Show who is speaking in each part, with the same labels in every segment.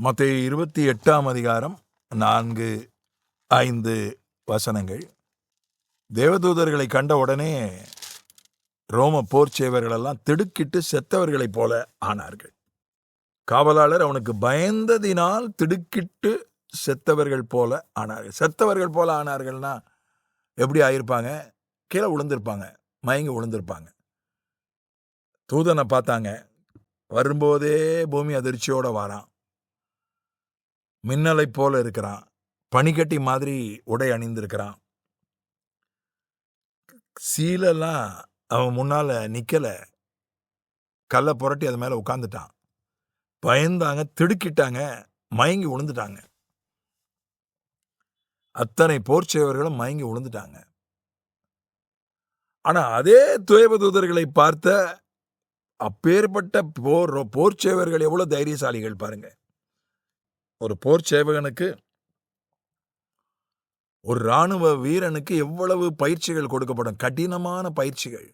Speaker 1: மத்திய இருபத்தி எட்டாம் அதிகாரம் நான்கு ஐந்து வசனங்கள். தேவதூதர்களை கண்ட உடனே ரோம போர் சேவர்களெல்லாம் திடுக்கிட்டு செத்தவர்களைப் போல ஆனார்கள். காவலாளர் அவனுக்கு பயந்ததினால் திடுக்கிட்டு செத்தவர்கள் போல ஆனார்கள். செத்தவர்கள் போல ஆனார்கள்னா எப்படி ஆயிருப்பாங்க? கீழே விழுந்திருப்பாங்க மயங்கி விழுந்திருப்பாங்க தூதனை பார்த்தாங்க வரும்போதே பூமி அதிர்ச்சியோடு வாரான். மின்னலைப் போல இருக்கிறான். பனிக்கட்டி மாதிரி உடை அணிந்திருக்கிறான். சீலெல்லாம் அவன் முன்னால் நிற்கலை கல்லை புரட்டி அது மேலே உட்காந்துட்டான் பயந்தாங்க திடுக்கிட்டாங்க மயங்கி விழுந்துட்டாங்க அத்தனை போர்ச்சேவர்களும் மயங்கி விழுந்துட்டாங்க ஆனால் அதே துயபதூதர்களை பார்த்த அப்பேற்பட்ட போர் போர்ச்சேவர்கள் எவ்வளோ தைரியசாலிகள் பாருங்கள் ஒரு போர் சேவகனுக்கு ஒரு ராணுவ வீரனுக்கு எவ்வளவு பயிற்சிகள் கொடுக்கப்படும்? கடினமான பயிற்சிகள்.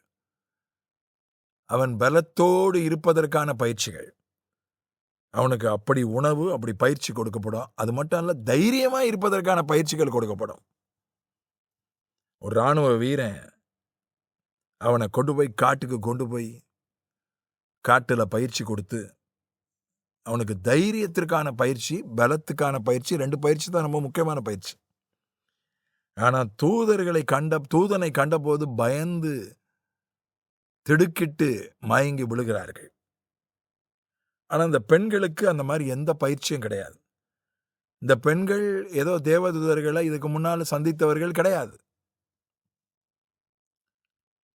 Speaker 1: அவன் பலத்தோடு இருப்பதற்கான பயிற்சிகள். அவனுக்கு அப்படி உணவு அப்படி பயிற்சி கொடுக்கப்படும். அது மட்டும் அல்ல தைரியமா இருப்பதற்கான பயிற்சிகள் கொடுக்கப்படும். ஒரு ராணுவ வீரன் அவனை கொண்டு போய் காட்டுக்கு கொண்டு போய் காட்டில் பயிற்சி கொடுத்து அவனுக்கு தைரியத்திற்கான பயிற்சி பலத்துக்கான பயிற்சி ரெண்டு பயிற்சி தான் ரொம்ப முக்கியமான பயிற்சி. ஆனா தூதர்களை கண்ட தூதனை கண்டபோது பயந்து திடுக்கிட்டு மயங்கி விழுகிறார்கள். ஆனா அந்த பெண்களுக்கு அந்த மாதிரி எந்த பயிற்சியும் கிடையாது. இந்த பெண்கள் ஏதோ தேவதூதர்களை இதுக்கு முன்னால சந்தித்தவர்கள் கிடையாது.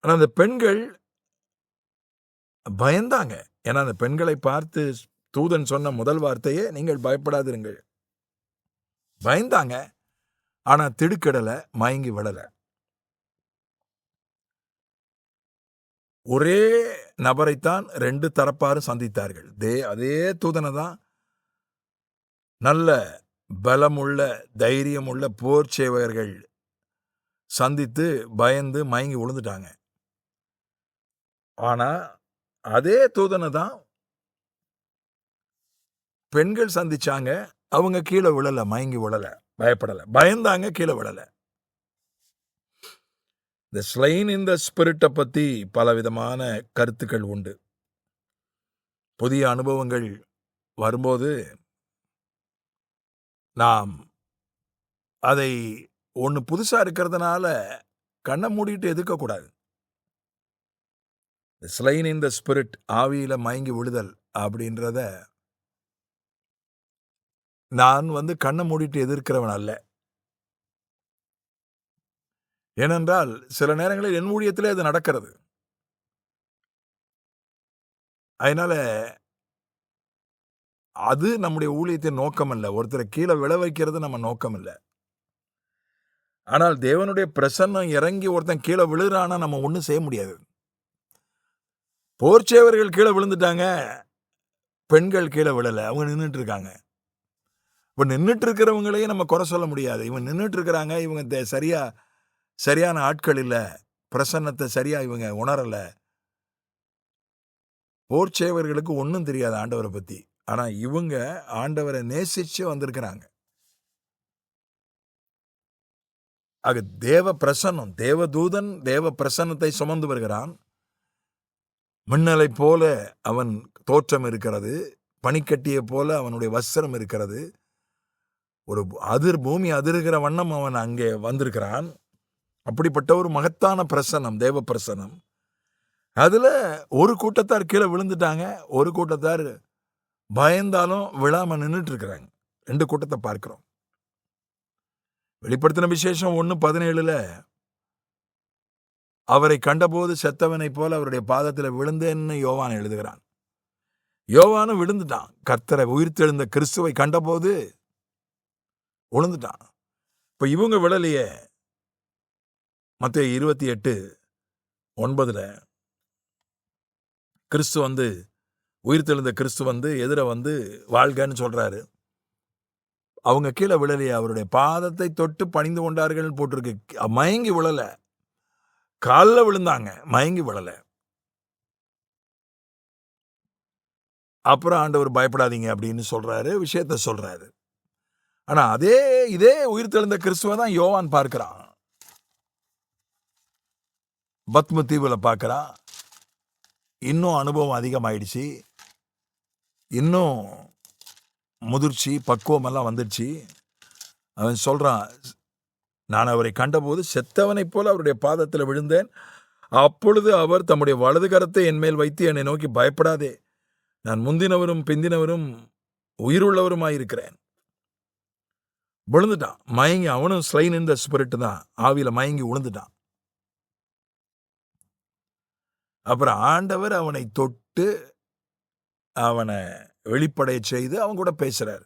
Speaker 1: ஆனா அந்த பெண்கள் பயந்தாங்க. ஏன்னா அந்த பெண்களை பார்த்து தூதன் சொன்ன முதல் வார்த்தையே நீங்கள் பயப்படாதிருங்கள். பயந்தாங்க ஆனால் திடுக்கிடலை மயங்கி விடலை ஒரே நபரைத்தான் ரெண்டு தரப்பாரும் சந்தித்தார்கள். தே அதே தூதனை தான் நல்ல பலமுள்ள தைரியமுள்ள போர் சேவகர்கள் சந்தித்து பயந்து மயங்கி விழுந்துட்டாங்க ஆனால் அதே தூதனை தான் பெண்கள் சந்திச்சாங்க அவங்க கீழே விழல மயங்கி விழல பயப்படல. பயந்தாங்க கீழே விழல. இந்த ஸ்லைன் இந்த ஸ்பிரிட்டை பத்தி பல விதமான கருத்துக்கள் உண்டு. புதிய அனுபவங்கள் வரும்போது நாம் அதை ஒன்று புதுசா இருக்கிறதுனால கண்ணை மூடிட்டு எதிர்க்கக்கூடாது ஸ்லைன் இன் த ஸ்பிரிட் ஆவியில மயங்கி விழுதல் அப்படின்றத நான் வந்து கண்ணை மூடிட்டு எதிர்க்கிறவன் அல்ல. ஏனென்றால் சில நேரங்களில் என் ஊழியத்திலே அது நடக்கிறது. அதனால அது நம்முடைய ஊழியத்தின் நோக்கம் அல்ல ஒருத்தரை கீழே விழ வைக்கிறது நம்ம நோக்கம் இல்லை ஆனால் தேவனுடைய பிரசன்னம் இறங்கி ஒருத்தன் கீழே விழுறானா நம்ம ஒன்றும் செய்ய முடியாது. போர்ச்சேவர்கள் கீழே விழுந்துட்டாங்க பெண்கள் கீழே விழலை அவங்க நின்றுட்டு இருக்காங்க. இப்போ நின்றுட்டு இருக்கிறவங்களையும் நம்ம குறை சொல்ல முடியாது. இவங்க நின்றுட்டு இருக்கிறாங்க இவங்க சரியா சரியான ஆட்கள் இல்லை. பிரசன்னத்தை சரியா இவங்க உணரல. போர்ச்சேவர்களுக்கு ஒன்றும் தெரியாது ஆண்டவரை பத்தி. ஆனா இவங்க ஆண்டவரை நேசிச்சு வந்திருக்கிறாங்க. ஆக தேவ பிரசன்னம் தேவதூதன் தேவ பிரசன்னத்தை சுமந்து வருகிறான். மின்னலை போல அவன் தோற்றம் இருக்கிறது. பனிக்கட்டியை போல அவனுடைய வஸ்திரம் இருக்கிறது. ஒரு அதிர் பூமி அதிர்கிற வண்ணம் அவன் அங்கே வந்திருக்கிறான். அப்படிப்பட்ட ஒரு மகத்தான பிரசனம் தேவ பிரசனம். அதுல ஒரு கூட்டத்தார் கீழே விழுந்துட்டாங்க. ஒரு கூட்டத்தார் பயந்தாலும் விழாம நின்றுட்டு இருக்கிறாங்க ரெண்டு கூட்டத்தை பார்க்கிறோம். வெளிப்படுத்தின விசேஷம் ஒன்று பதினேழுல அவரை கண்டபோது செத்தவனைப் போல அவருடைய பாதத்தில் விழுந்தேன்னு யோவான் எழுதுகிறான். யோவானும் விழுந்துட்டான். கர்த்தரை உயிர்த்தெழுந்த கிறிஸ்துவை கண்டபோது விழுந்துட்டான் இப்ப இவங்க விழலையே மத்திய இருபத்தி எட்டு ஒன்பதுல கிறிஸ்து வந்து உயிர் தெழுந்த கிறிஸ்து வந்து எதிர வந்து வாழ்கன்னு சொல்றாரு. அவங்க கீழே விழலையே அவருடைய பாதத்தை தொட்டு பணிந்து கொண்டார்கள் போட்டிருக்கு. மயங்கி விழல. காலில் விழுந்தாங்க மயங்கி விழல. அப்புறம் ஆண்டவர் பயப்படாதீங்க அப்படின்னு சொல்றாரு விஷயத்த சொல்றாரு. ஆனா அதே இதே உயிர் தெழுந்த கிறிஸ்துவை தான் யோவான் பார்க்கிறான். பத்ம தீவுல பார்க்கறான். இன்னும் அனுபவம் அதிகமாயிடுச்சு. இன்னும் முதிர்ச்சி பக்குவம் எல்லாம் வந்துடுச்சு. அவன் சொல்றான் நான் அவரை கண்டபோது செத்தவனைப் போல அவருடைய பாதத்தில் விழுந்தேன். அப்பொழுது அவர் தம்முடைய வலது கரத்தை என் மேல் வைத்து என்னை நோக்கி பயப்படாதே. நான் முந்தினவரும் பிந்தினவரும் உயிருள்ளவருமாயிருக்கிறேன். விழுந்துட்டான். மயங்கி அவனும் ஸ்லைன் இந்த ஸ்பிரிட் தான் ஆவியில மயங்கி விழுந்துட்டான் அப்புறம் ஆண்டவர் அவனை தொட்டு அவனை வெளிப்படைய செய்து அவன் கூட பேசுறாரு.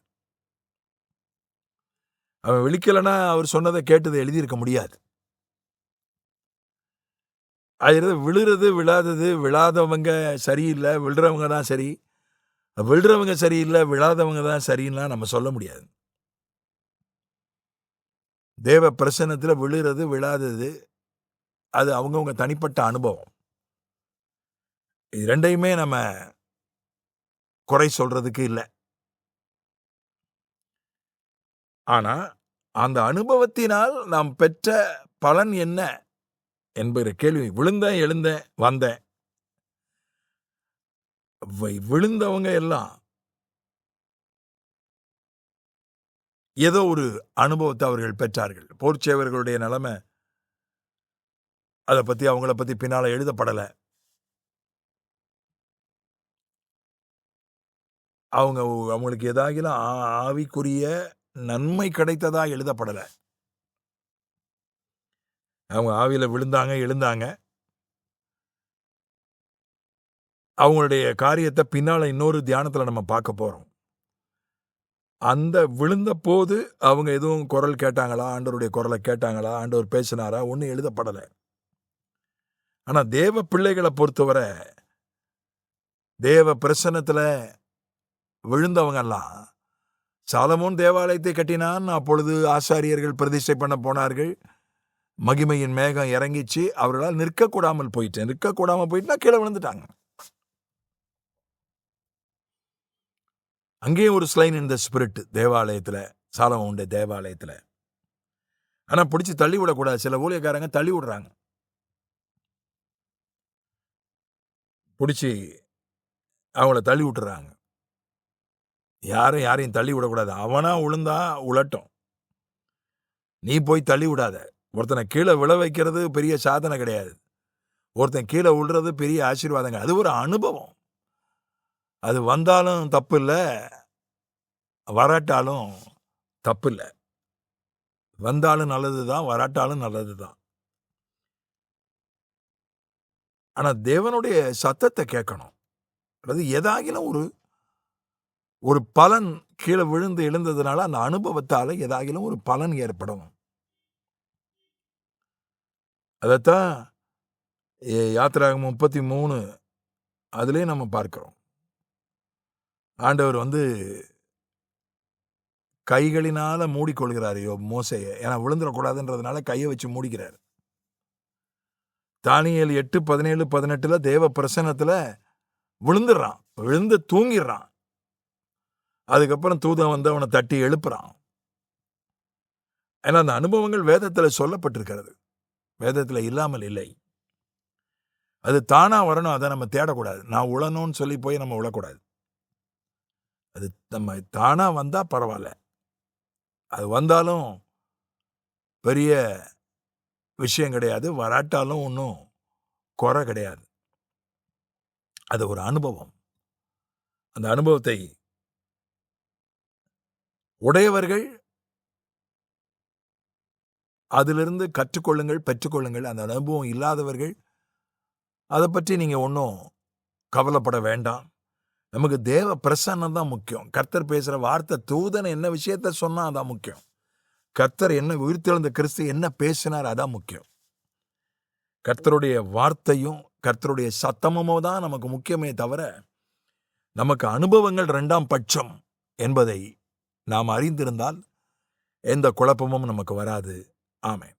Speaker 1: அவன் விழிக்கலைன்னா அவர் சொன்னதை கேட்டதை எழுதியிருக்க முடியாது. அது விழுறது விழாதது விழாதவங்க சரியில்லை விழுறவங்க தான் சரி. விழுறவங்க சரியில்லை விழாதவங்க தான் சரின்லாம் நம்ம சொல்ல முடியாது. தேவ பிரசன்னத்தில் விழுறது விழாதது அது அவங்கவுங்க தனிப்பட்ட அனுபவம். இது ரெண்டையுமே நம்ம குறை சொல்றதுக்கு இல்லை. ஆனா அந்த அனுபவத்தினால் நாம் பெற்ற பலன் என்ன என்பது கேள்வி. விழுந்தேன் எழுந்தேன் வந்தேன். விழுந்தவங்க எல்லாம் ஏதோ ஒரு அனுபவத்தை அவர்கள் பெற்றார்கள். போர்ச்சேவர்களுடைய நிலைமை அதை பற்றி அவங்கள பற்றி பின்னால் எழுதப்படலை. அவங்க அவங்களுக்கு ஏதாகிலும் ஆவிக்குரிய நன்மை கிடைத்ததா எழுதப்படலை. அவங்க ஆவியில் விழுந்தாங்க எழுந்தாங்க. அவங்களுடைய காரியத்தை பின்னால் இன்னொரு தியானத்தில் நம்ம பார்க்க போகிறோம் அந்த விழுந்த போது அவங்க எதுவும் குரல் கேட்டாங்களா? ஆண்டவருடைய குரலை கேட்டாங்களா? ஆண்டவர் பேசினாரா? ஒன்றும் எழுதப்படலை. ஆனால் தேவ பிள்ளைகளை பொறுத்தவரை தேவ பிரசனத்தில் விழுந்தவங்கெல்லாம் சாலமோன் தேவாலயத்தை கட்டினான். அப்பொழுது ஆசாரியர்கள் பிரதிஷ்டை பண்ண போனார்கள். மகிமையின் மேகம் இறங்கிச்சு. அவர்களால் நிற்கக்கூடாமல் போயிட்டு நிற்கக்கூடாமல் போயிட்டுனா கீழே விழுந்துட்டாங்க. அங்கேயும் ஒரு ஸ்லைன் இந்த ஸ்பிரிட் சாலம் உண்டு தேவாலயத்தில். ஆனால் பிடிச்சி தள்ளி விடக்கூடாது. சில ஊழியக்காரங்க தள்ளி விடுறாங்க. பிடிச்சி அவங்கள தள்ளி விட்டுறாங்க. யாரும் யாரையும் தள்ளி விடக்கூடாது. அவனாக உளுந்தா உழட்டும் நீ போய் தள்ளி விடாத. ஒருத்தனை கீழே விழ வைக்கிறது பெரிய சாதனை கிடையாது. ஒருத்தன் கீழே விழுறது பெரிய ஆசீர்வாதங்க. அது ஒரு அனுபவம். அது வந்தாலும் தப்பு இல்லை வராட்டாலும் தப்பு இல்லை வந்தாலும் நல்லது தான் வராட்டாலும் நல்லது தான் ஆனால் தேவனுடைய சத்தத்தை கேட்கணும். அல்லது எதாகிலும் ஒரு ஒரு பலன் கீழே விழுந்து எழுந்ததுனால அந்த அனுபவத்தால் எதாகிலும் ஒரு பலன் ஏற்படும். அதைத்தான் ஏ- முப்பத்தி மூணு அதுலேயே நம்ம பார்க்குறோம். ஆண்டவர் வந்து கைகளினால மூடிக்கொள்கிறார் யோ மோசையை. ஏன்னா விழுந்துடக்கூடாதுன்றதுனால கையை வச்சு மூடிக்கிறார். தானியல் எட்டு பதினேழு பதினெட்டுல தேவ பிரசன்னத்துல விழுந்துடுறான். விழுந்து தூங்கிடுறான். அதுக்கப்புறம் தூதம் வந்து அவனை தட்டி எழுப்புறான். ஏன்னா அந்த அனுபவங்கள் வேதத்துல சொல்லப்பட்டிருக்கிறது. வேதத்துல இல்லாமல் இல்லை. அது தானா வரணும் அதை நம்ம தேடக்கூடாது. நான் உழணும்னு சொல்லி போய் நம்ம உழக்கூடாது. அது நம்ம தானா வந்தா பரவாயில்ல அது வந்தாலும் பெரிய விஷயம் கிடையாது. வராட்டாலும் ஒன்றும் குறை கிடையாது. அது ஒரு அனுபவம். அந்த அனுபவத்தை உடையவர்கள் அதிலிருந்து கற்றுக்கொள்ளுங்கள் பெற்றுக்கொள்ளுங்கள். அந்த அனுபவம் இல்லாதவர்கள் அதை பற்றி நீங்கள் ஒன்றும் கவலைப்பட வேண்டாம். நமக்கு தேவ பிரசன்னம் தான் முக்கியம். கர்த்தர் பேசுகிற வார்த்தை தூதன் என்ன விஷயத்த சொன்னால் அதான் முக்கியம். கர்த்தர் என்ன உயிர்த்தெழுந்த கிறிஸ்து என்ன பேசினார் அதான் முக்கியம். கர்த்தருடைய வார்த்தையும் கர்த்தருடைய சத்தமுமோ தான் நமக்கு முக்கியமே தவிர நமக்கு அனுபவங்கள் ரெண்டாம் பட்சம் என்பதை நாம் அறிந்திருந்தால் எந்த குழப்பமும் நமக்கு வராது. ஆமேன்.